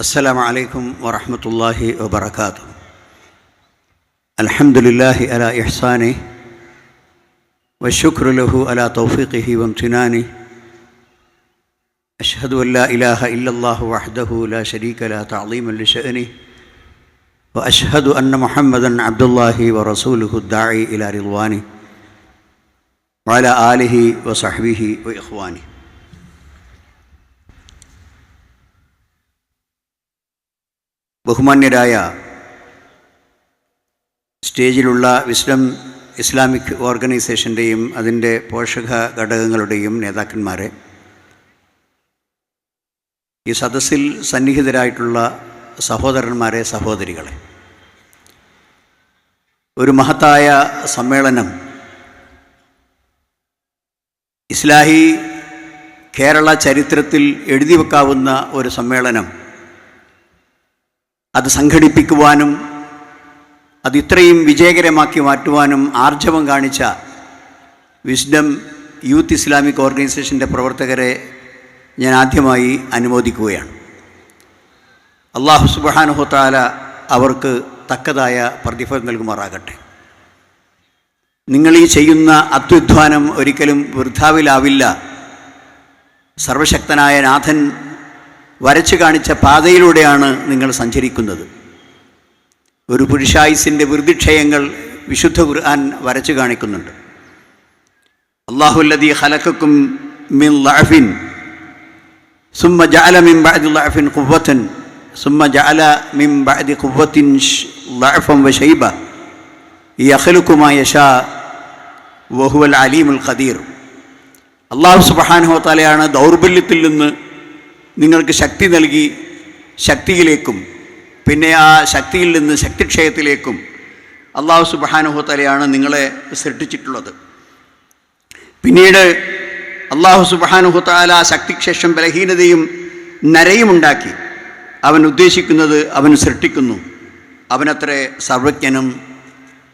السلام عليكم ورحمة الله وبركاته. الحمد لله على إحسانه والشكر له على توفيقه وامتنانه. أشهد أن لا إله إلا الله وحده لا شريك له تعظيما لشأنه. وأشهد أن محمدا عبد الله ورسوله الداعي إلى رضوانه. وعلى آله وصحبه وإخوانه. ബഹുമാന്യരായ സ്റ്റേജിലുള്ള wisdom Islamic ഓർഗനൈസേഷന്റെയും അതിന്റെ പോഷക ഘടകങ്ങളുടെയും നേതാക്കന്മാരെ ഈ സദസ്സിൽ സന്നിഹിതരായിട്ടുള്ള സഹോദരന്മാരെ സഹോദരികളെ ഒരു മഹത്തായ സമ്മേളനം ഇസ്ലാഹി കേരള ചരിത്രത്തിൽ എഴുതി വെക്കാവുന്ന ഒരു സമ്മേളനം അത് സംഘടിപ്പിക്കുവാനും അത് ഇത്രയും വിജയകരമാക്കി മാറ്റുവാനും ആർജവം കാണിച്ച വിസ്ഡം യൂത്ത് ഇസ്ലാമിക് ഓർഗനൈസേഷന്റെ പ്രവർത്തകരെ ഞാൻ ആദ്യമായി അനുമോദിക്കുകയാണ്. അള്ളാഹു സുബാനുഹത്താല അവർക്ക് തക്കതായ പ്രതിഫലം നൽകുമാറാകട്ടെ. നിങ്ങൾ ഈ ചെയ്യുന്ന അത്യുധ്വാനം ഒരിക്കലും വൃദ്ധാവിലാവില്ല സർവശക്തനായ നാഥൻ വരച്ചു കാണിച്ച പാതയിലൂടെയാണ് നിങ്ങൾ സഞ്ചരിക്കുന്നത്. ഒരു പുരുഷായുസിന്റെ വൃതിക്ഷയങ്ങൾ വിശുദ്ധ ഖുർആൻ വരച്ചു കാണിക്കുന്നുണ്ട്. അള്ളാഹുല്ലതി ഹലക്കും മിൻ ലഅഫിൻ സുമ്മ ജഅല മിൻ ബഅദി ലഅഫിൻ ഖുവ്വത്തൻ സുമ്മ ജഅല മിൻ ബഅദി ഖുവ്വത്തിൻ ലഅഫൻ വശൈബ യഖ്ലുഖു മാ യശാ വഹുവൽ അലീമുൽ ഖദീർ. അള്ളാഹു സുബ്ഹാനഹു വതആലയാണ് ദൗർബല്യത്തിൽ നിന്ന് നിങ്ങൾക്ക് ശക്തി നൽകി ശക്തിയിലേക്കും പിന്നെ ആ ശക്തിയിൽ നിന്ന് ശക്തിക്ഷയത്തിലേക്കും അള്ളാഹു സുബാനുഹത്തലയാണ് നിങ്ങളെ സൃഷ്ടിച്ചിട്ടുള്ളത്. പിന്നീട് അള്ളാഹു സുബാനുഹത്താല ആ ശക്തിശേഷം ബലഹീനതയും നരയും ഉണ്ടാക്കി. അവൻ ഉദ്ദേശിക്കുന്നത് അവൻ സൃഷ്ടിക്കുന്നു. അവനത്ര സർവജ്ഞനും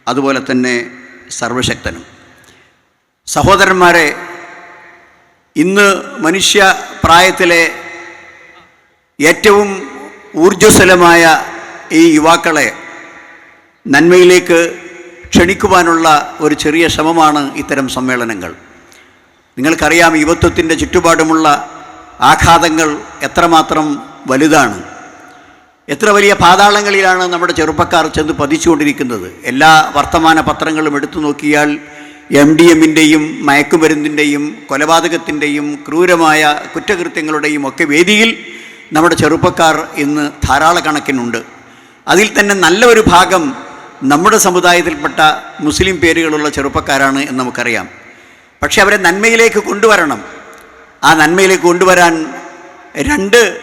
അതുപോലെ തന്നെ സർവശക്തനും. സഹോദരന്മാരെ ഇന്ന് മനുഷ്യ പ്രായത്തിലെ ഏറ്റവും ഊർജസ്വലമായ ഈ യുവാക്കളെ നന്മയിലേക്ക് ക്ഷണിക്കുവാനുള്ള ഒരു ചെറിയ ശ്രമമാണ് ഇത്തരം സമ്മേളനങ്ങൾ. നിങ്ങൾക്കറിയാം യുവത്വത്തിന്റെ ചുറ്റുപാടുമുള്ള ആഘാതങ്ങൾ എത്രമാത്രം വലുതാണ്. എത്ര വലിയ പാതാളങ്ങളിലാണ് നമ്മുടെ ചെറുപ്പക്കാർ ചെന്ന് പതിച്ചുകൊണ്ടിരിക്കുന്നത്. എല്ലാ വർത്തമാന പത്രങ്ങളും എടുത്തു നോക്കിയാൽ എം ഡി എമ്മിന്റെയും മയക്കുമരുന്നിന്റെയും കൊലപാതകത്തിന്റെയും ക്രൂരമായ കുറ്റകൃത്യങ്ങളുടെയും ഒക്കെ വേദിയിൽ നമ്മുടെ ചെറുപ്പക്കാർ ഇന്ന് ധാരാളക്കണക്കിനുണ്ട് അതിൽ തന്നെ നല്ല ഒരു ഭാഗം നമ്മുടെ സമുദായത്തിൽപ്പെട്ട മുസ്ലിം പേരുകളുള്ള ചെറുപ്പക്കാരാണ് എന്ന് നമുക്കറിയാം. പക്ഷേ അവരെ നന്മയിലേക്ക് കൊണ്ടുവരണം. ആ നന്മയിലേക്ക് കൊണ്ടുവരാൻ രണ്ട്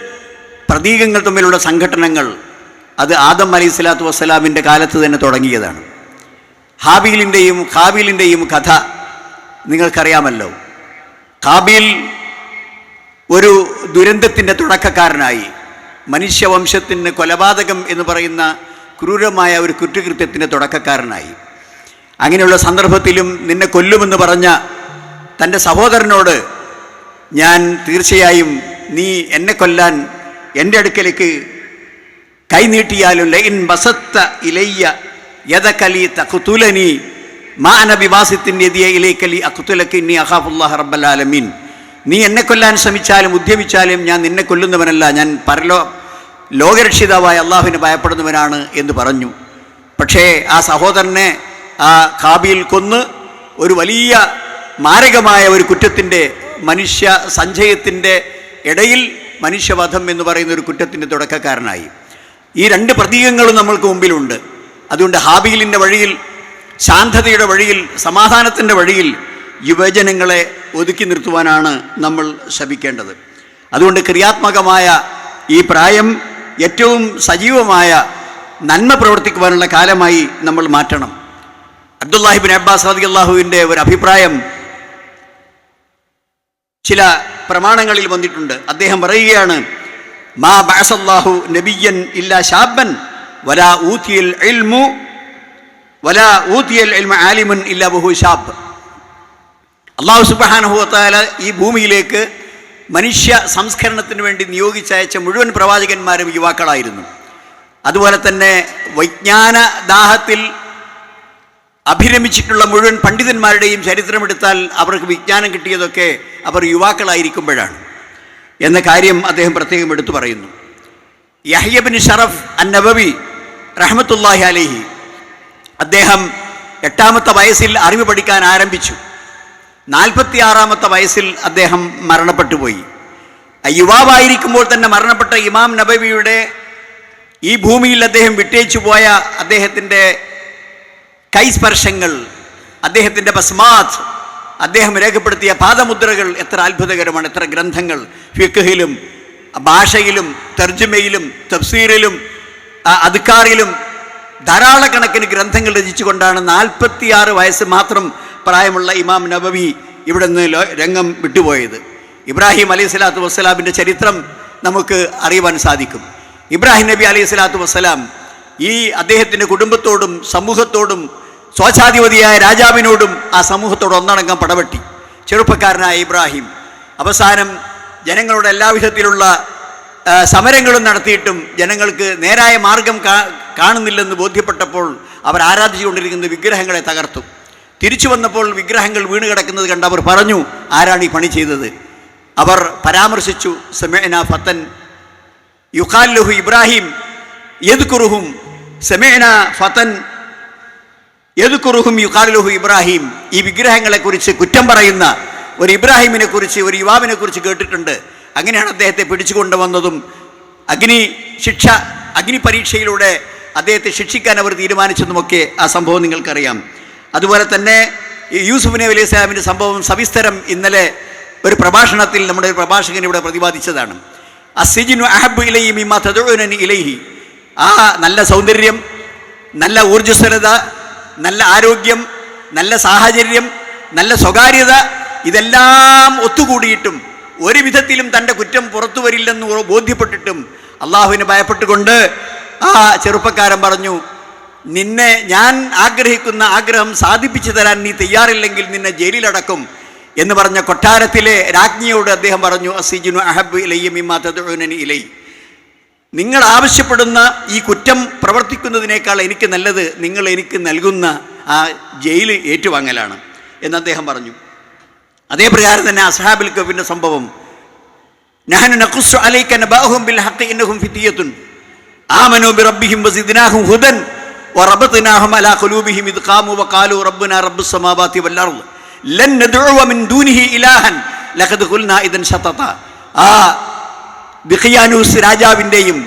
പ്രതീകങ്ങൾ തമ്മിലുള്ള സംഘടനകൾ അത് ആദം അലി സ്വലാത്തു വസ്സലാമിന്റെ കാലത്ത് തന്നെ തുടങ്ങിയതാണ്. ഹാബീലിന്റെയും ഖാബീലിന്റെയും കഥ നിങ്ങൾക്കറിയാമല്ലോ. ഖാബീൽ ഒരു ദുരന്തത്തിന്റെ തുടക്കക്കാരനായി. മനുഷ്യവംശത്തിന് കൊലപാതകം എന്ന് പറയുന്ന ക്രൂരമായ ഒരു കുറ്റകൃത്യത്തിന്റെ തുടക്കക്കാരനായി. അങ്ങനെയുള്ള സന്ദർഭത്തിലും നിന്നെ കൊല്ലുമെന്ന് പറഞ്ഞ തന്റെ സഹോദരനോട് ഞാൻ തീർച്ചയായും നീ എന്നെ കൊല്ലാൻ എന്റെ അടുക്കലേക്ക് കൈനീട്ടിയാലും ലൈൻ ബസത്ത ഇലയ്യ യദകലി തഖുതുലനി മാ അനബിവാസിത്തിന്റെ എതിയ ഇലേക്കലി അഖുതുലക്ക് നീ അഹാഫുല്ലാഹ റബ്ബലാലമീൻ നീ എന്നെ കൊല്ലാൻ ശ്രമിച്ചാലും ഉദ്യമിച്ചാലും ഞാൻ നിന്നെ കൊല്ലുന്നവനല്ല. ഞാൻ പരലോ ലോകരക്ഷിതാവായ അള്ളാഹുവിനെ ഭയപ്പെടുന്നവനാണ് എന്ന് പറഞ്ഞു. പക്ഷേ ആ സഹോദരനെ ആ കാബിയിൽ കൊന്ന് ഒരു വലിയ മാരകമായ ഒരു കുറ്റത്തിന്റെ മനുഷ്യ സഞ്ചയത്തിന്റെ ഇടയിൽ മനുഷ്യവധം എന്ന് പറയുന്ന ഒരു കുറ്റത്തിന്റെ തുടക്കക്കാരനായി. ഈ രണ്ട് പ്രതീകങ്ങളും നമ്മൾക്ക് മുമ്പിലുണ്ട്. അതുകൊണ്ട് ഹാബിയിലിന്റെ വഴിയിൽ ശാന്തതയുടെ വഴിയിൽ സമാധാനത്തിന്റെ വഴിയിൽ യുവജനങ്ങളെ ഒതുക്കി നിർത്തുവാനാണ് നമ്മൾ ശ്രമിക്കേണ്ടത്. അതുകൊണ്ട് ക്രിയാത്മകമായ ഈ പ്രായം ഏറ്റവും സജീവമായ നന്മ പ്രവർത്തിക്കുവാനുള്ള കാലമായി നമ്മൾ മാറ്റണം. അബ്ദുല്ലാഹിബിൻ അബ്ബാസ് റതി അള്ളാഹുവിന്റെ ഒരു അഭിപ്രായം ചില പ്രമാണങ്ങളിൽ വന്നിട്ടുണ്ട്. അദ്ദേഹം പറയുകയാണ് മാ ബാസല്ലാഹു നബിയൻ ഇല്ല ഷാബൻ വലാ ഊത്തിയൽ ഇൽമു വലാ ഊത്തിയൽ ഇൽമ ആലിമുൻ ഇല്ല ബഹു ഷാബ് അള്ളാഹു സുബാനഹുത്താല ഈ ഭൂമിയിലേക്ക് മനുഷ്യ സംസ്കരണത്തിന് വേണ്ടി നിയോഗിച്ചയച്ച മുഴുവൻ പ്രവാചകന്മാരും യുവാക്കളായിരുന്നു. അതുപോലെ തന്നെ വൈജ്ഞാന ദാഹത്തിൽ അഭിരമിച്ചിട്ടുള്ള മുഴുവൻ പണ്ഡിതന്മാരുടെയും ചരിത്രമെടുത്താൽ അവർക്ക് വിജ്ഞാനം കിട്ടിയതൊക്കെ അവർ യുവാക്കളായിരിക്കുമ്പോഴാണ്. എന്ന കാര്യം അദ്ദേഹം പ്രത്യേകം എടുത്തു പറയുന്നു. യഹ്യബിൻ ഷറഫ് അൻ നബവി റഹ്മത്തുല്ലാഹി അലഹി അദ്ദേഹം എട്ടാമത്തെ വയസ്സിൽ അറിവ് പഠിക്കാൻ ആരംഭിച്ചു. നാൽപ്പത്തിയാറാമത്തെ വയസ്സിൽ അദ്ദേഹം മരണപ്പെട്ടു പോയി യുവാവായിരിക്കുമ്പോൾ തന്നെ മരണപ്പെട്ട ഇമാം നബവിയുടെ ഈ ഭൂമിയിൽ അദ്ദേഹം വിട്ടേച്ചു പോയ അദ്ദേഹത്തിന്റെ കൈസ്പർശങ്ങൾ അദ്ദേഹത്തിന്റെ ബസ്മാത് അദ്ദേഹം രേഖപ്പെടുത്തിയ പാദമുദ്രകൾ എത്ര അത്ഭുതകരമാണ് എത്ര ഗ്രന്ഥങ്ങൾ. ഫിഖഹിലും ഭാഷയിലും തർജമയിലും തഫ്സീറിലും അദ്ക്കാറിലും ധാരാളക്കണക്കിന് ഗ്രന്ഥങ്ങൾ രചിച്ചുകൊണ്ടാണ് നാൽപ്പത്തിയാറ് വയസ്സ് മാത്രം പ്രായമുള്ള ഇമാം നബവി ഇവിടെ നിന്ന് രംഗം വിട്ടുപോയത്. ഇബ്രാഹിം അലൈഹി സ്വലാത്തു വസ്സലാമിന്റെ ചരിത്രം നമുക്ക് അറിയുവാൻ സാധിക്കും. ഇബ്രാഹിം നബി അലൈഹി സ്വലാത്തു വസ്സലാം ഈ അദ്ദേഹത്തിന്റെ കുടുംബത്തോടും സമൂഹത്തോടും സ്വേച്ഛാധിപതിയായ രാജാവിനോടും ആ സമൂഹത്തോട് ഒന്നടങ്കം പടവെട്ടി. ചെറുപ്പക്കാരനായ ഇബ്രാഹിം. അവസാനം ജനങ്ങളുടെ എല്ലാവിധത്തിലുള്ള സമരങ്ങളും നടത്തിയിട്ടും ജനങ്ങൾക്ക് നേരായ മാർഗം കാണുന്നില്ലെന്ന് ബോധ്യപ്പെട്ടപ്പോൾ അവർ ആരാധിച്ചുകൊണ്ടിരിക്കുന്ന വിഗ്രഹങ്ങളെ തകർത്തു. തിരിച്ചു വന്നപ്പോൾ വിഗ്രഹങ്ങൾ വീണ് കിടക്കുന്നത് കണ്ട് അവർ പറഞ്ഞു ആരാണ് ഈ പണി ചെയ്തത്? അവർ പരാമർശിച്ചു സമേന ഫത്തൻ യുഖാലുഹു ഇബ്രാഹിം യദ്കുറുഹും സമേന ഫത്തൻ യദ്കുറുഹും യുഖാലുഹു ഇബ്രാഹിം. ഈ വിഗ്രഹങ്ങളെക്കുറിച്ച് കുറ്റം പറയുന്ന ഒരു ഇബ്രാഹിമിനെ കുറിച്ച് ഒരു യുവാവിനെ കുറിച്ച് കേട്ടിട്ടുണ്ട്. അങ്ങനെയാണ് അദ്ദേഹത്തെ പിടിച്ചു കൊണ്ടുവന്നതും. അഗ്നി ശിക്ഷ അഗ്നി പരീക്ഷയിലൂടെ അദ്ദേഹത്തെ ശിക്ഷിക്കാൻ അവർ തീരുമാനിച്ചതുമൊക്കെ ആ സംഭവം നിങ്ങൾക്കറിയാം. അതുപോലെ തന്നെ യൂസുഫ് നബി അലൈഹി സംഭവം സവിസ്തരം ഇന്നലെ ഒരു പ്രഭാഷണത്തിൽ നമ്മുടെ ഒരു പ്രഭാഷകൻ ഇവിടെ പ്രതിപാദിച്ചതാണ്. അസിജിനു അഹബ് തദഉനനി ഇലൈഹി. ആ നല്ല സൗന്ദര്യം നല്ല ഊർജസ്വലത നല്ല ആരോഗ്യം നല്ല സാഹചര്യം നല്ല സ്വകാര്യത ഇതെല്ലാം ഒത്തുകൂടിയിട്ടും ഒരു വിധത്തിലും തന്റെ കുറ്റം പുറത്തു വരില്ലെന്ന് ബോധ്യപ്പെട്ടിട്ടും അള്ളാഹുവിന് ഭയപ്പെട്ടുകൊണ്ട് ആ ചെറുപ്പക്കാരൻ പറഞ്ഞു നിന്നെ ഞാൻ ആഗ്രഹിക്കുന്ന ആഗ്രഹം സാധിപ്പിച്ചു തരാൻ നീ തയ്യാറില്ലെങ്കിൽ നിന്നെ ജയിലിലടക്കും. എന്ന് പറഞ്ഞ കൊട്ടാരത്തിലെ രാജ്ഞിയോട് അദ്ദേഹം പറഞ്ഞു അസിജുനു അഹബ് ഇലയ്യം മിമ്മാ തദ്ഉനനി ഇലൈ. നിങ്ങൾ ആവശ്യപ്പെടുന്ന ഈ കുറ്റം പ്രവർത്തിക്കുന്നതിനേക്കാൾ എനിക്ക് നല്ലത് നിങ്ങൾ എനിക്ക് നൽകുന്ന ആ ജയിൽ ഏറ്റുവാങ്ങലാണ്. എന്ന് അദ്ദേഹം പറഞ്ഞു. അതേ പ്രകാരം തന്നെ അസ്ഹാബിൽ കഫിന്റെ സംഭവം. ഞാൻ നഖുസ്സു അലൈക നബാഹും ബിൽ ഹഖി ഇന്നഹും ഫിതിയത്തുൻ ബി റബ്ബിഹിം വസിദ്നാഹും ഹുദൻ. വറബത്നാഹും അലാ ഖുലൂബിഹിം ഇദ് ഖാമു വഖാലു റബ്ബനാ റബ്ബ് സമാവാതി വൽ അർദ്. ലൻ നദഉ മിൻ ദൂനിഹി ഇലാഹൻ. ലഖദ് ഖുൽനാ ഇദൻ ശതത. ആ ദിഖിയാനൂസ് രാജാവിന്റെയും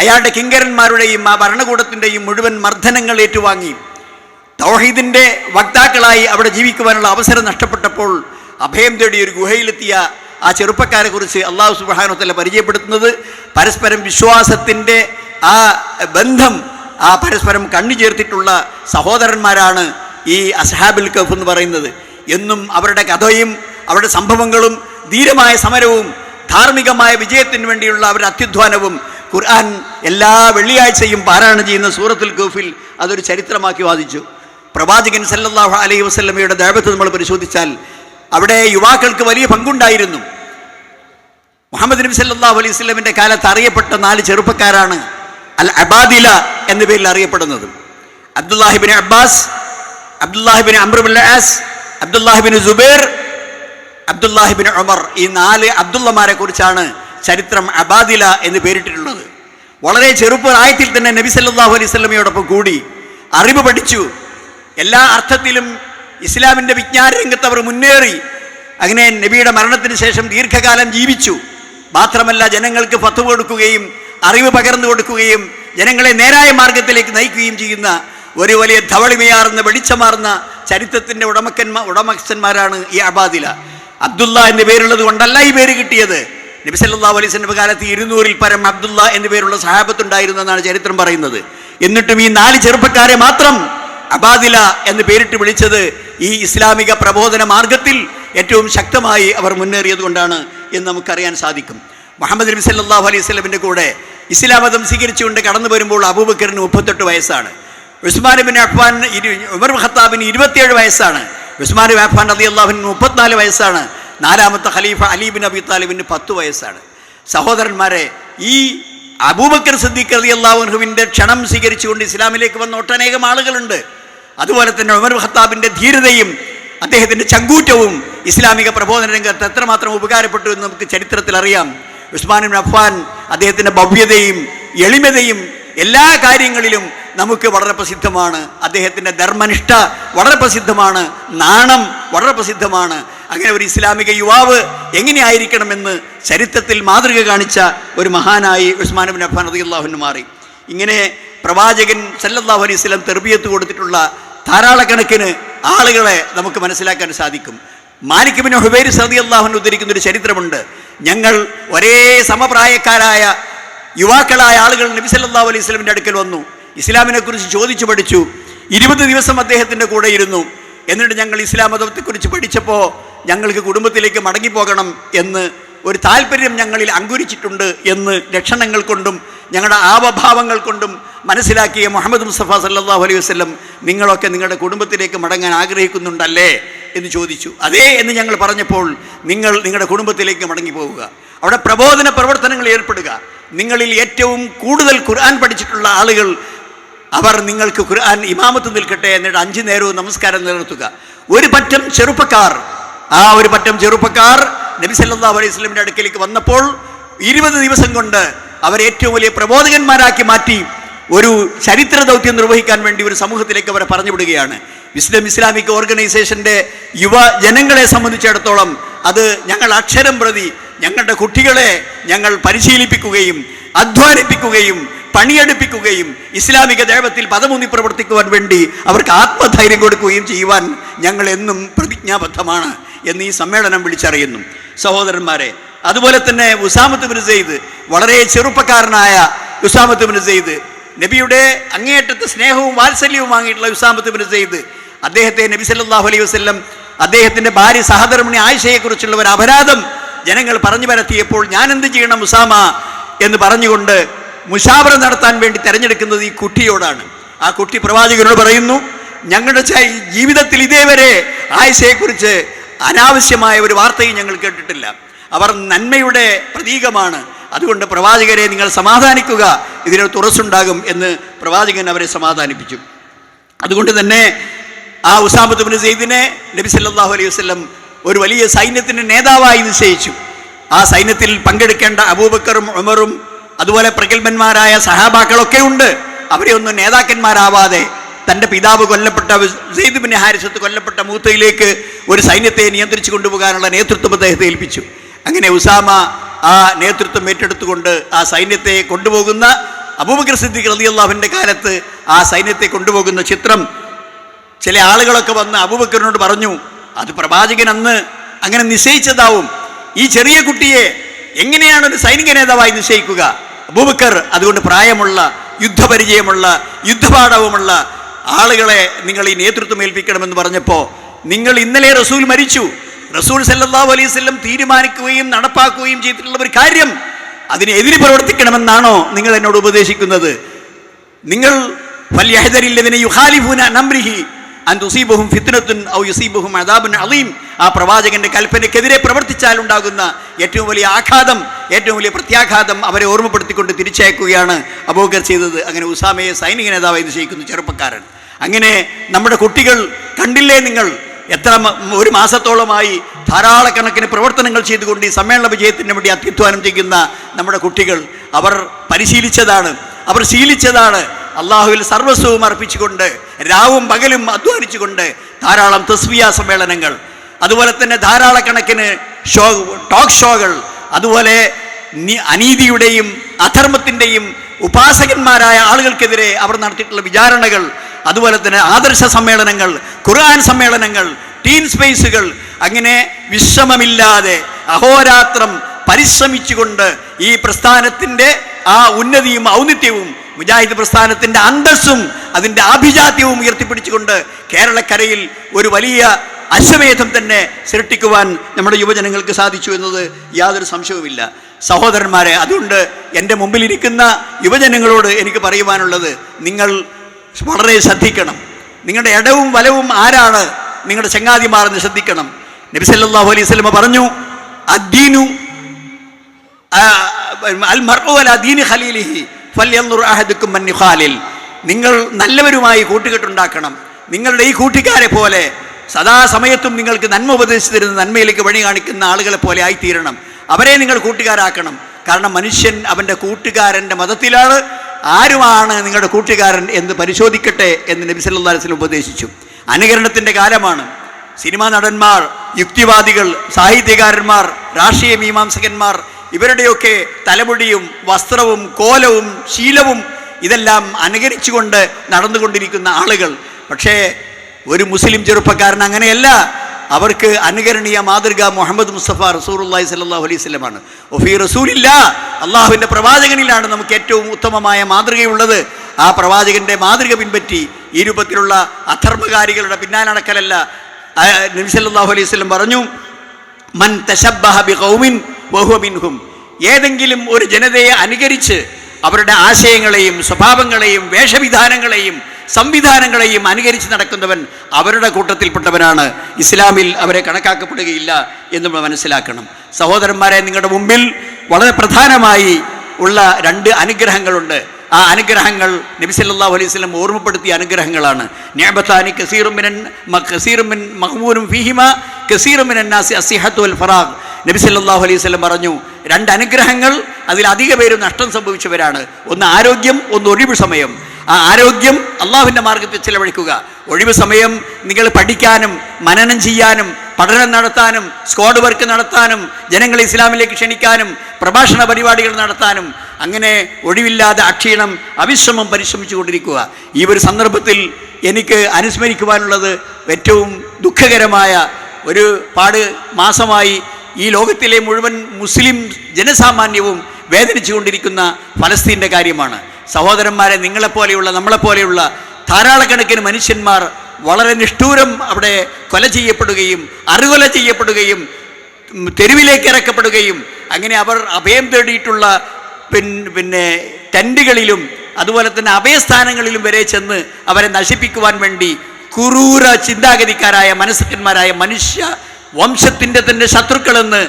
അയാളുടെ കിങ്കരന്മാരുടെയും ആ ഭരണകൂടത്തിന്റെയും മുഴുവൻ മർദ്ദനങ്ങൾ ഏറ്റുവാങ്ങി. തൗഹീദിന്റെ വക്താക്കളായി അവിടെ ജീവിക്കുവാനുള്ള അവസരം നഷ്ടപ്പെട്ടപ്പോൾ അഭയം തേടി ഒരു ഗുഹയിലെത്തിയ ആ ചെറുപ്പക്കാരെ കുറിച്ച് അള്ളാഹു സുബാനോത്തല്ല പരിചയപ്പെടുത്തുന്നത് പരസ്പരം വിശ്വാസത്തിന്റെ ആ ബന്ധം ആ പരസ്പരം കണ്ണു ചേർത്തിട്ടുള്ള സഹോദരന്മാരാണ് ഈ അസ്ഹാബിൽ കഫ് എന്ന് പറയുന്നത്. എന്നും അവരുടെ കഥയും അവരുടെ സംഭവങ്ങളും ധീരമായ സമരവും ധാർമ്മികമായ വിജയത്തിന് വേണ്ടിയുള്ള അവരുടെ അത്യുധ്വാനവും ഖുർആൻ എല്ലാ വെള്ളിയാഴ്ചയും പാരായണം ചെയ്യുന്ന സൂറത്തുൽ ഗൂഫിൽ അതൊരു ചരിത്രമാക്കി വാദിച്ചു. പ്രവാചകൻ സല്ലാഹു അലൈഹി വസ്ലമയുടെ ദേവത്ത് നമ്മൾ പരിശോധിച്ചാൽ അവിടെ യുവാക്കൾക്ക് വലിയ പങ്കുണ്ടായിരുന്നു. മുഹമ്മദ് നബി സല്ലല്ലാഹു അലൈഹി സ്വലമിന്റെ കാലത്ത് അറിയപ്പെട്ട നാല് ചെറുപ്പക്കാരാണ് അൽ അബാദില എന്ന പേരിൽ അറിയപ്പെടുന്നത്. Abdullah ibn Abbas Abdullah ibn അമ്രുബുല്ലാസ് Abdullah ibn Zubair Abdullah ibn Umar ഈ നാല് അബ്ദുള്ളമാരെ കുറിച്ചാണ് ചരിത്രം അബാദില എന്ന് പേരിട്ടിട്ടുള്ളത്. വളരെ ചെറുപ്പപ്രായത്തിൽ തന്നെ നബി സല്ലാഹു അലൈഹി വസല്ലമയോടൊപ്പം കൂടി അറിവ് പഠിച്ചു. എല്ലാ അർത്ഥത്തിലും ഇസ്ലാമിന്റെ വിജ്ഞാന രംഗത്ത് അവർ മുന്നേറി. അങ്ങനെ നബിയുടെ മരണത്തിന് ശേഷം ദീർഘകാലം ജീവിച്ചു. മാത്രമല്ല ജനങ്ങൾക്ക് ഫത്ത് കൊടുക്കുകയും അറിവ് പകർന്നു കൊടുക്കുകയും ജനങ്ങളെ നേരായ മാർഗത്തിലേക്ക് നയിക്കുകയും ചെയ്യുന്ന ഒരു വലിയ ധവളിമയാർന്ന വെളിച്ചമാർന്ന ചരിത്രത്തിന്റെ ഉടമക്കന്മാർ ഉടമസ്ഥന്മാരാണ് ഈ അബാദില. അബ്ദുള്ള എന്ന പേരുള്ളത് കൊണ്ടല്ല ഈ പേര് കിട്ടിയത്. നബി അലൈഹി വസല്ലം കാലത്ത് ഇരുന്നൂറിൽ പരം അബ്ദുള്ള എന്ന പേരുള്ള സഹാബത്തുണ്ടായിരുന്നു എന്നാണ് ചരിത്രം പറയുന്നത്. എന്നിട്ടും ഈ നാല് ചെറുപ്പക്കാരെ മാത്രം അബാദില എന്ന് പേരിട്ട് വിളിച്ചത് ഈ ഇസ്ലാമിക പ്രബോധന മാർഗത്തിൽ ഏറ്റവും ശക്തമായി അവർ മുന്നേറിയത് കൊണ്ടാണ് എന്ന് നമുക്കറിയാൻ സാധിക്കും. മുഹമ്മദ് നബി സല്ലല്ലാഹു അലൈഹി സ്വലമിന്റെ കൂടെ ഇസ്ലാം മതം സ്വീകരിച്ചുകൊണ്ട് കടന്നു വരുമ്പോൾ അബൂബക്കറിന് മുപ്പത്തെട്ട് വയസ്സാണ്. ഉസ്മാൻ ബിൻ അഫ്വാൻ ഉമർ ഖത്താബിന് ഇരുപത്തിയേഴ് വയസ്സാണ്. ഉസ്മാൻ അഫ്ഫാൻ റതി അള്ളാഹുവിന് മുപ്പത്തിനാല് വയസ്സാണ്. നാലാമത്തെ ഖലീഫ അലീബിൻ അബി താലിബിന് പത്ത് വയസ്സാണ്. സഹോദരന്മാരെ ഈ അബൂബക്കർ സിദ്ദീഖ് അലി അള്ളാഹുഹുവിന്റെ ക്ഷണം സ്വീകരിച്ചുകൊണ്ട് ഇസ്ലാമിലേക്ക് വന്ന ഒട്ടനേകം ആളുകളുണ്ട്. അതുപോലെ തന്നെ ഉമർ ഖത്താബിന്റെ ധീരതയും അദ്ദേഹത്തിന്റെ ചങ്കൂറ്റവും ഇസ്ലാമിക പ്രബോധന രംഗത്ത് എത്രമാത്രം ഉപകാരപ്പെട്ടു എന്ന് നമുക്ക് ചരിത്രത്തിൽ അറിയാം. ഉസ്മാൻ അഫ്വാൻ അഫ്ഫാൻ അദ്ദേഹത്തിന്റെ ഭവ്യതയും എളിമതയും എല്ലാ കാര്യങ്ങളിലും നമുക്ക് വളരെ പ്രസിദ്ധമാണ്. അദ്ദേഹത്തിന്റെ ധർമ്മനിഷ്ഠ വളരെ പ്രസിദ്ധമാണ്. നാണം വളരെ പ്രസിദ്ധമാണ്. അങ്ങനെ ഒരു ഇസ്ലാമിക യുവാവ് എങ്ങനെയായിരിക്കണമെന്ന് ചരിത്രത്തിൽ മാതൃക കാണിച്ച ഒരു മഹാനായി ഉസ്മാൻ ബിൻ അഫ്ഫാൻ റളിയല്ലാഹു മാറി. ഇങ്ങനെ പ്രവാചകൻ സല്ലല്ലാഹു അലൈഹി തെർബിയത്ത് കൊടുത്തിട്ടുള്ള ധാരാളക്കണക്കിന് ആളുകളെ നമുക്ക് മനസ്സിലാക്കാൻ സാധിക്കും. മാലിക് ബിൻ സദി അള്ളാഹുൻ ഉദ്ധരിക്കുന്ന ഒരു ചരിത്രമുണ്ട്. ഞങ്ങൾ ഒരേ സമപ്രായക്കാരായ യുവാക്കളായ ആളുകൾ നബി സല്ലല്ലാഹു അലൈഹി സ്വലമിന്റെ അടുക്കൽ വന്നു. ഇസ്ലാമിനെ കുറിച്ച് ചോദിച്ചു പഠിച്ചു. ഇരുപത് ദിവസം അദ്ദേഹത്തിന്റെ കൂടെ ഇരുന്നു. എന്നിട്ട് ഞങ്ങൾ ഇസ്ലാം മതത്തെക്കുറിച്ച് പഠിച്ചപ്പോൾ ഞങ്ങൾക്ക് കുടുംബത്തിലേക്ക് മടങ്ങിപ്പോകണം എന്ന് ഒരു താല്പര്യം ഞങ്ങളിൽ അങ്കുരിച്ചിട്ടുണ്ട് എന്ന് ലക്ഷണങ്ങൾ കൊണ്ടും ഞങ്ങളുടെ ആവഭാവങ്ങൾ കൊണ്ടും മനസ്സിലാക്കിയ മുഹമ്മദ് മുസ്തഫ സല്ലാഹു അലൈഹി വസ്ലം നിങ്ങളൊക്കെ നിങ്ങളുടെ കുടുംബത്തിലേക്ക് മടങ്ങാൻ ആഗ്രഹിക്കുന്നുണ്ടല്ലേ എന്ന് ചോദിച്ചു. അതേ എന്ന് ഞങ്ങൾ പറഞ്ഞപ്പോൾ നിങ്ങൾ നിങ്ങളുടെ കുടുംബത്തിലേക്ക് മടങ്ങി പോവുക അവിടെ പ്രബോധന പ്രവർത്തനങ്ങൾ ഏർപ്പെടുക. നിങ്ങളിൽ ഏറ്റവും കൂടുതൽ ഖുർആൻ പഠിച്ചിട്ടുള്ള ആളുകൾ അവർ നിങ്ങൾക്ക് ഖുർആൻ ഇമാമത്ത് നിൽക്കട്ടെ എന്നിട്ട് അഞ്ചു നേരവും നമസ്കാരം നിലനിർത്തുക. ഒരു പറ്റം ചെറുപ്പക്കാർ ആ ഒരു പറ്റം ചെറുപ്പക്കാർ നബി സല്ലല്ലാഹു അലൈഹി സ്വലമിന്റെ അടുക്കലേക്ക് വന്നപ്പോൾ ഇരുപത് ദിവസം കൊണ്ട് അവരെ ഏറ്റവും വലിയ പ്രബോധകന്മാരാക്കി മാറ്റി ഒരു ചരിത്ര ദൗത്യം നിർവഹിക്കാൻ വേണ്ടി ഒരു സമൂഹത്തിലേക്ക് അവരെ പറഞ്ഞു വിടുകയാണ് വിസ്ലം ഇസ്ലാമിക് ഓർഗനൈസേഷന്റെ യുവ ജനങ്ങളെ സംബന്ധിച്ചിടത്തോളം അത് ഞങ്ങൾ അക്ഷരം പ്രതി ഞങ്ങളുടെ കുട്ടികളെ ഞങ്ങൾ പരിശീലിപ്പിക്കുകയും അധ്വാനിപ്പിക്കുകയും പണിയെടുപ്പിക്കുകയും ഇസ്ലാമിക ദേവത്തിൽ പദമൂന്നി പ്രവർത്തിക്കുവാൻ വേണ്ടി അവർക്ക് ആത്മധൈര്യം കൊടുക്കുകയും ചെയ്യുവാൻ ഞങ്ങൾ എന്നും പ്രതിജ്ഞാബദ്ധമാണ് എന്ന് ഈ സമ്മേളനം വിളിച്ചറിയുന്നു. സഹോദരന്മാരെ അതുപോലെ തന്നെ ഉസാമത്ത് ബിൻ സെയ്ദ് വളരെ ചെറുപ്പക്കാരനായ ഉസാമത്ത് ബിൻ സെയ്ദ് നബിയുടെ അങ്ങേയറ്റത്തെ സ്നേഹവും വാത്സല്യവും വാങ്ങിയിട്ടുള്ള ഉസാമത്ത് സെയ്ദ്. അദ്ദേഹത്തെ നബി സല്ലാഹു അലൈഹി വസല്ലം അദ്ദേഹത്തിന്റെ ഭാര്യ സഹധർമ്മിണി ആയിഷയെക്കുറിച്ചുള്ള ഒരു അപരാധം ജനങ്ങൾ പറഞ്ഞു പരത്തിയപ്പോൾ ഞാൻ എന്ത് ചെയ്യണം ഉസാമ എന്ന് പറഞ്ഞുകൊണ്ട് മുഷാവറ നടത്താൻ വേണ്ടി തിരഞ്ഞെടുക്കുന്നത് ഈ കുട്ടിയോടാണ്. ആ കുട്ടി പ്രവാചകനോട് പറയുന്നു ഞങ്ങളുടെ ജീവിതത്തിൽ ഇതേവരെ ആയിഷയെക്കുറിച്ച് അനാവശ്യമായ ഒരു വാർത്തയും ഞങ്ങൾ കേട്ടിട്ടില്ല. അവർ നന്മയുടെ പ്രതീകമാണ്. അതുകൊണ്ട് പ്രവാചകരെ നിങ്ങൾ സമാധാനിക്കുക ഇതിനൊരു തുറസ്സുണ്ടാകും എന്ന് പ്രവാചകൻ അവരെ സമാധാനിപ്പിച്ചു. അതുകൊണ്ട് തന്നെ ആ ഉസാമത്ത് ബിൻ സെയ്ദിനെ നബി സല്ലാഹു അലൈഹി വസ്ലം ഒരു വലിയ സൈന്യത്തിന്റെ നേതാവായി നിശ്ചയിച്ചു. ആ സൈന്യത്തിൽ പങ്കെടുക്കേണ്ട അബൂബക്കറും ഉമറും അതുപോലെ പ്രഗത്ഭന്മാരായ സഹാബാക്കളൊക്കെ ഉണ്ട്. അവരെ ഒന്നും നേതാക്കന്മാരാവാതെ തന്റെ പിതാവ് കൊല്ലപ്പെട്ട സെയ്ദ് ബിൻ ഹാരിസത്ത് കൊല്ലപ്പെട്ട മൂത്തയിലേക്ക് ഒരു സൈന്യത്തെ നിയന്ത്രിച്ചു കൊണ്ടുപോകാനുള്ള നേതൃത്വം അദ്ദേഹത്തെ ഏൽപ്പിച്ചു. അങ്ങനെ ഉസാമ ആ നേതൃത്വം ഏറ്റെടുത്തുകൊണ്ട് ആ സൈന്യത്തെ കൊണ്ടുപോകുന്ന അബൂബക്കർ സിദ്ദീഖ് റളിയല്ലാഹുവിന്റെ കാലത്ത് ആ സൈന്യത്തെ കൊണ്ടുപോകുന്ന ചിത്രം ചില ആളുകളൊക്കെ വന്ന് അബൂബക്കറിനോട് പറഞ്ഞു അത് പ്രവാചകൻ അന്ന് അങ്ങനെ നിശ്ചയിച്ചതാവും. ഈ ചെറിയ കുട്ടിയെ എങ്ങനെയാണ് ഒരു സൈനിക നേതാവായി നിശ്ചയിക്കുക? അബൂബക്കർ അതുകൊണ്ട് പ്രായമുള്ള യുദ്ധപരിചയമുള്ള യുദ്ധപാഠവുമുള്ള ആളുകളെ നിങ്ങൾ ഈ നേതൃത്വം ഏൽപ്പിക്കണമെന്ന് പറഞ്ഞപ്പോൾ നിങ്ങൾ ഇന്നലെ റസൂൽ മരിച്ചു. റസൂൽ സല്ലല്ലാഹു അലൈവല്ലം തീരുമാനിക്കുകയും നടപ്പാക്കുകയും ചെയ്തിട്ടുള്ള ഒരു കാര്യം അതിനെതിരെ പ്രവർത്തിക്കണമെന്നാണോ നിങ്ങൾ എന്നോട് ഉപദേശിക്കുന്നത്? നിങ്ങൾ ആ പ്രവാചകന്റെ കൽപ്പനയ്ക്കെതിരെ പ്രവർത്തിച്ചാൽ ഉണ്ടാകുന്ന ഏറ്റവും വലിയ ആഘാതം ഏറ്റവും വലിയ പ്രത്യാഘാതം അവരെ ഓർമ്മപ്പെടുത്തിക്കൊണ്ട് തിരിച്ചയക്കുകയാണ് അബോകർ ചെയ്തത്. അങ്ങനെ ഉസാമയെ സൈനിക നേതാവായി നിശ്ചയിക്കുന്നു ചെറുപ്പക്കാരൻ. അങ്ങനെ നമ്മുടെ കുട്ടികൾ കണ്ടില്ലേ നിങ്ങൾ? എത്ര ഒരു മാസത്തോളമായി ധാരാളക്കണക്കിന് പ്രവർത്തനങ്ങൾ ചെയ്തുകൊണ്ട് ഈ സമ്മേളന വിജയത്തിന് വേണ്ടി അത്യുത്വാനം ചെയ്യുന്ന നമ്മുടെ കുട്ടികൾ. അവർ പരിശീലിച്ചതാണ്. അവർ ശീലിച്ചതാണ്. അള്ളാഹുവിൽ സർവസ്വവും അർപ്പിച്ചുകൊണ്ട് രാവും പകലും അധ്വാനിച്ചുകൊണ്ട് ധാരാളം തസ്വിയ സമ്മേളനങ്ങൾ. അതുപോലെ തന്നെ ധാരാളക്കണക്കിന് ഷോ ടോക്ക് ഷോകൾ. അതുപോലെ അനീതിയുടെയും അധർമ്മത്തിന്റെയും ഉപാസകന്മാരായ ആളുകൾക്കെതിരെ അവർ നടത്തിയിട്ടുള്ള വിചാരണകൾ. അതുപോലെ തന്നെ ആദർശ സമ്മേളനങ്ങൾ ഖുർആൻ സമ്മേളനങ്ങൾ ടീൻ സ്പേസുകൾ അങ്ങനെ വിശ്രമമില്ലാതെ അഹോരാത്രം പരിശ്രമിച്ചുകൊണ്ട് ഈ പ്രസ്ഥാനത്തിന്റെ ആ ഉന്നതിയും ഔന്നിത്യവും മുജാഹിദ് പ്രസ്ഥാനത്തിന്റെ അന്തസ്സും അതിന്റെ ആഭിജാത്യവും ഉയർത്തിപ്പിടിച്ചുകൊണ്ട് കേരളക്കരയിൽ ഒരു വലിയ അശ്വമേധം തന്നെ സൃഷ്ടിക്കുവാൻ നമ്മുടെ യുവജനങ്ങൾക്ക് സാധിച്ചു എന്നത് യാതൊരു സംശയവുമില്ല. സഹോദരന്മാരെ അതുകൊണ്ട് എന്റെ മുമ്പിലിരിക്കുന്ന യുവജനങ്ങളോട് എനിക്ക് പറയുവാനുള്ളത് നിങ്ങൾ വളരെ ശ്രദ്ധിക്കണം. നിങ്ങളുടെ ഇടവും വലവും ആരാണ്? നിങ്ങളുടെ ചങ്ങാതിമാരെന്ന് ശ്രദ്ധിക്കണം. നബി സല്ലല്ലാഹു അലൈഹി സ്വലമ പറഞ്ഞു അദ്ദീനു ഖലീലിഹി യുഖാലിൽ. നിങ്ങൾ നല്ലവരുമായി കൂട്ടുകെട്ടുണ്ടാക്കണം. നിങ്ങളുടെ ഈ കൂട്ടുകാരെ പോലെ സദാസമയത്തും നിങ്ങൾക്ക് നന്മ ഉപദേശിച്ചു തരുന്ന നന്മയിലേക്ക് വഴി കാണിക്കുന്ന ആളുകളെ പോലെ ആയിത്തീരണം. അവരെ നിങ്ങൾ കൂട്ടുകാരാക്കണം. കാരണം മനുഷ്യൻ അവന്റെ കൂട്ടുകാരന്റെ മതത്തിലാണ് ആരുമാണ് നിങ്ങളുടെ കൂട്ടുകാരൻ എന്ന് പരിശോധിക്കട്ടെ എന്ന് നബി വസല്ലം ഉപദേശിച്ചു. അനുകരണത്തിന്റെ കാലമാണ്. സിനിമാ നടന്മാർ യുക്തിവാദികൾ സാഹിത്യകാരന്മാർ രാഷ്ട്രീയ മീമാംസകന്മാർ ഇവരുടെയൊക്കെ തലമുടിയും വസ്ത്രവും കോലവും ശീലവും ഇതെല്ലാം അനുകരിച്ചുകൊണ്ട് നടന്നുകൊണ്ടിരിക്കുന്ന ആളുകൾ. പക്ഷേ ഒരു മുസ്ലിം ചെറുപ്പക്കാരൻ അങ്ങനെയല്ല. അവർക്ക് അനുകരണീയ മാതൃക മുഹമ്മദ് മുസ്തഫ റസൂറുല്ലാഹി സല്ലല്ലാഹു അലൈഹി സ്വലമാണ് ഒഫി റസൂലില്ല അള്ളാഹുവിന്റെ പ്രവാചകനിലാണ് നമുക്ക് ഏറ്റവും ഉത്തമമായ മാതൃകയുള്ളത്. ആ പ്രവാചകന്റെ മാതൃക പിൻപറ്റി ഈ രൂപത്തിലുള്ള അധർമ്മകാരികളുടെ പിന്നാലെ നടക്കലല്ല നബി അലൈഹി സ്വലം പറഞ്ഞു മൻ തശബ്ബഹ വഹുവ മിൻഹും. ഏതെങ്കിലും ഒരു ജനതയെ അനുകരിച്ച് അവരുടെ ആശയങ്ങളെയും സ്വഭാവങ്ങളെയും വേഷവിധാനങ്ങളെയും സംവിധാനങ്ങളെയും അനുകരിച്ച് നടക്കുന്നവൻ അവരുടെ കൂട്ടത്തിൽപ്പെട്ടവനാണ്. ഇസ്ലാമിൽ അവരെ കണക്കാക്കപ്പെടുകയില്ല എന്ന് നമ്മൾ മനസ്സിലാക്കണം. സഹോദരന്മാരെ നിങ്ങളുടെ മുമ്പിൽ വളരെ പ്രധാനമായി ഉള്ള രണ്ട് അനുഗ്രഹങ്ങളുണ്ട്. ആ അനുഗ്രഹങ്ങൾ നബി സല്ലല്ലാഹു അലൈഹി വസല്ലം ഓർമ്മപ്പെടുത്തിയ അനുഗ്രഹങ്ങളാണ്. ഞാബത്താനി കസീറുമിനൻ കസീറുമിൻ മഹ്മൂരും ഫീഹിമ കസീറുമിനൻ നാസി അസിഹത്തു അൽ ഫറാഖ് നബി സല്ലല്ലാഹു അലൈഹി സ്വലം പറഞ്ഞു രണ്ട് അനുഗ്രഹങ്ങൾ അതിൽ അധിക പേരും നഷ്ടം സംഭവിച്ചവരാണ്. ഒന്ന് ആരോഗ്യം ഒന്ന് ഒഴിവ് സമയം. ആ ആരോഗ്യം അള്ളാഹുവിന്റെ മാർഗത്തിൽ ചിലവഴിക്കുക. ഒഴിവ് സമയം നിങ്ങൾ പഠിക്കാനും മനനം ചെയ്യാനും പഠനം നടത്താനും സ്ക്വാഡ് വർക്ക് നടത്താനും ജനങ്ങളെ ഇസ്ലാമിലേക്ക് ക്ഷണിക്കാനും പ്രഭാഷണ പരിപാടികൾ നടത്താനും അങ്ങനെ ഒഴിവില്ലാതെ അക്ഷീണം അവിശ്രമം പരിശ്രമിച്ചു കൊണ്ടിരിക്കുക ഈ ഒരു സന്ദർഭത്തിൽ എനിക്ക് അനുസ്മരിക്കുവാനുള്ളത് ഏറ്റവും ദുഃഖകരമായ ഒരു പാട് മാസമായി ഈ ലോകത്തിലെ മുഴുവൻ മുസ്ലിം ജനസാമാന്യവും വേദനിച്ചു കൊണ്ടിരിക്കുന്ന ഫലസ്തീന്റെ കാര്യമാണ്. സഹോദരന്മാരെ നിങ്ങളെപ്പോലെയുള്ള നമ്മളെപ്പോലെയുള്ള ധാരാളക്കണക്കിന് മനുഷ്യന്മാർ വളരെ നിഷ്ഠൂരം അവിടെ കൊല ചെയ്യപ്പെടുകയും അറുകൊല ചെയ്യപ്പെടുകയും തെരുവിലേക്ക് ഇറക്കപ്പെടുകയും അങ്ങനെ അവർ അഭയം തേടിയിട്ടുള്ള പിന്നെ ടെന്റുകളിലും അതുപോലെ തന്നെ അഭയസ്ഥാനങ്ങളിലും വരെ ചെന്ന് അവരെ നശിപ്പിക്കുവാൻ വേണ്ടി കുറൂര ചിന്താഗതിക്കാരായ മനസ്സന്മാരായ മനുഷ്യ വംശത്തിന്റെ തന്നെ ശത്രുക്കളെന്ന്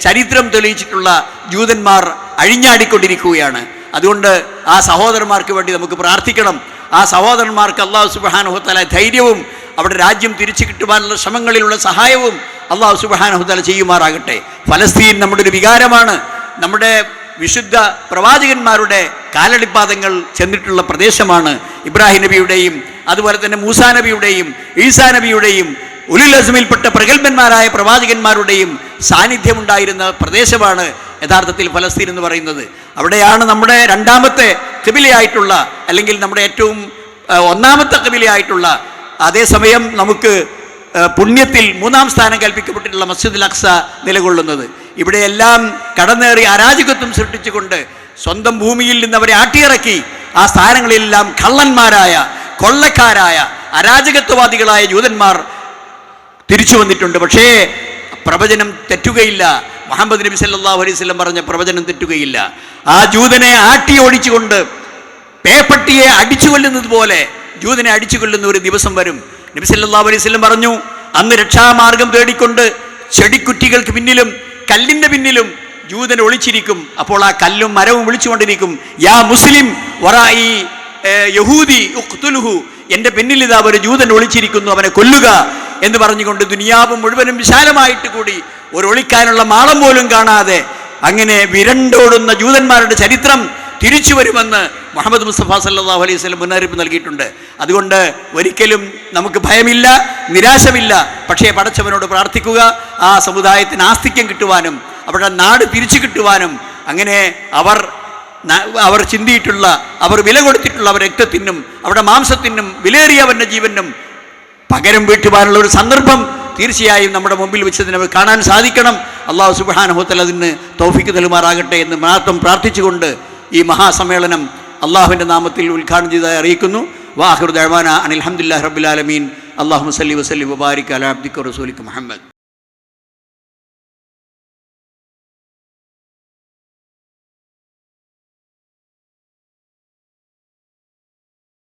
ചരിത്രം തെളിയിച്ചിട്ടുള്ള ജൂതന്മാർ അഴിഞ്ഞാടിക്കൊണ്ടിരിക്കുകയാണ്. അതുകൊണ്ട് ആ സഹോദരന്മാർക്ക് വേണ്ടി നമുക്ക് പ്രാർത്ഥിക്കണം. ആ സഹോദരന്മാർക്ക് അള്ളാഹു സുബാനുഹത്തല ധൈര്യവും അവിടെ രാജ്യം തിരിച്ചു കിട്ടുവാനുള്ള ശ്രമങ്ങളിലുള്ള സഹായവും അള്ളാഹു സുബാനുഹത്തല ചെയ്യുമാറാകട്ടെ. ഫലസ്തീൻ നമ്മുടെ ഒരു വികാരമാണ്. നമ്മുടെ വിശുദ്ധ പ്രവാചകന്മാരുടെ കാലടിപ്പാദങ്ങൾ ചെന്നിട്ടുള്ള പ്രദേശമാണ് ഇബ്രാഹിം നബിയുടെയും അതുപോലെ തന്നെ മൂസാ നബിയുടെയും ഈസാ നബിയുടെയും ഉലുൽ അസ്മിൽപ്പെട്ട പ്രഗത്ഭന്മാരായ പ്രവാചകന്മാരുടെയും സാന്നിധ്യമുണ്ടായിരുന്ന പ്രദേശമാണ് യഥാർത്ഥത്തിൽ ഫലസ്തീൻ എന്ന് പറയുന്നത്. അവിടെയാണ് നമ്മുടെ രണ്ടാമത്തെ കബിലയായിട്ടുള്ള അല്ലെങ്കിൽ നമ്മുടെ ഏറ്റവും ഒന്നാമത്തെ കബിലയായിട്ടുള്ള അതേസമയം നമുക്ക് പുണ്യത്തിൽ മൂന്നാം സ്ഥാനം കൽപ്പിക്കപ്പെട്ടിട്ടുള്ള മസ്ജിദ് അക്സ നിലകൊള്ളുന്നത്. ഇവിടെയെല്ലാം കടന്നേറി അരാജകത്വം സൃഷ്ടിച്ചുകൊണ്ട് സ്വന്തം ഭൂമിയിൽ നിന്ന് അവരെ ആട്ടിയിറക്കി. ആ സ്ഥാനങ്ങളിലെല്ലാം കള്ളന്മാരായ കൊള്ളക്കാരായ അരാജകത്വവാദികളായ ജൂതന്മാർ തിരിച്ചു വന്നിട്ടുണ്ട്. പക്ഷേ പ്രവചനം തെറ്റുകയില്ല. മുഹമ്മദ് നബി സല്ലല്ലാഹു അലൈഹി വസല്ലം പറഞ്ഞ പ്രവചനം തെറ്റുകയില്ല. ആ ജൂതനെ ആട്ടി ഓടിച്ചുകൊണ്ട് പേപ്പട്ടിയെ അടിച്ചു കൊല്ലുന്നത് പോലെ ജൂതനെ അടിച്ചു കൊല്ലുന്ന ഒരു ദിവസം വരും. നബി സല്ലല്ലാഹു അലൈഹി വസല്ലം പറഞ്ഞു അന്ന് രക്ഷാമാർഗം തേടിക്കൊണ്ട് ചെടിക്കുറ്റികൾക്ക് പിന്നിലും കല്ലിന്റെ പിന്നിലും ജൂതൻ ഒളിച്ചിരിക്കും. അപ്പോൾ ആ കല്ലും മരവും വിളിച്ചുകൊണ്ടിരിക്കും. യാ മുസ്ലിം വറായി യഹൂദി ഉഖ്തുലുഹു. എന്റെ പിന്നിൽ ഇതാ ഒരു ജൂതൻ ഒളിച്ചിരിക്കുന്നു അവനെ കൊല്ലുക എന്ന് പറഞ്ഞുകൊണ്ട് ദുനിയാവും മുഴുവനും വിശാലമായിട്ട് കൂടി ഒരു ഒളിക്കാനുള്ള മാളം പോലും കാണാതെ അങ്ങനെ വിരണ്ടോടുന്ന ജൂതന്മാരുടെ ചരിത്രം തിരിച്ചു വരുമെന്ന് മുഹമ്മദ് മുസ്തഫ സല്ലാഹു അലൈഹി വസല്ലം മുന്നറിയിപ്പ് നൽകിയിട്ടുണ്ട്. അതുകൊണ്ട് ഒരിക്കലും നമുക്ക് ഭയമില്ല നിരാശമില്ല. പക്ഷേ പടച്ചവനോട് പ്രാർത്ഥിക്കുക ആ സമുദായത്തിന് ആസ്തിക്യം കിട്ടുവാനും അവരുടെ നാട് തിരിച്ചു കിട്ടുവാനും അങ്ങനെ അവർ അവർ ചിന്തിയിട്ടുള്ള അവർ വില കൊടുത്തിട്ടുള്ള അവരുടെ രക്തത്തിനും അവരുടെ മാംസത്തിനും വിലയേറിയവന്റെ ജീവനും പകരം വീട്ടുവാനുള്ള ഒരു സന്ദർഭം തീർച്ചയായും നമ്മുടെ മുമ്പിൽ വെച്ചതിന് നമുക്ക് കാണാൻ സാധിക്കണം. അള്ളാഹു സുബാനഹോത്തൽ അതിന് തോഫിക്ക് നൽകുമാറാകട്ടെ എന്ന് മാത്രം പ്രാർത്ഥിച്ചുകൊണ്ട് ഈ മഹാസമ്മേളനം അള്ളാഹുവിന്റെ നാമത്തിൽ ഉദ്ഘാടനം ചെയ്തതായി അറിയിക്കുന്നു. വാഹിർ ദഹ്വാന അനിൽഹമുല്ലാ റബുലാലമീൻ അള്ളാഹു സല്ലി വസ്ലി വബാരിക് അല റസൂലിക് മുഹമ്മദ്.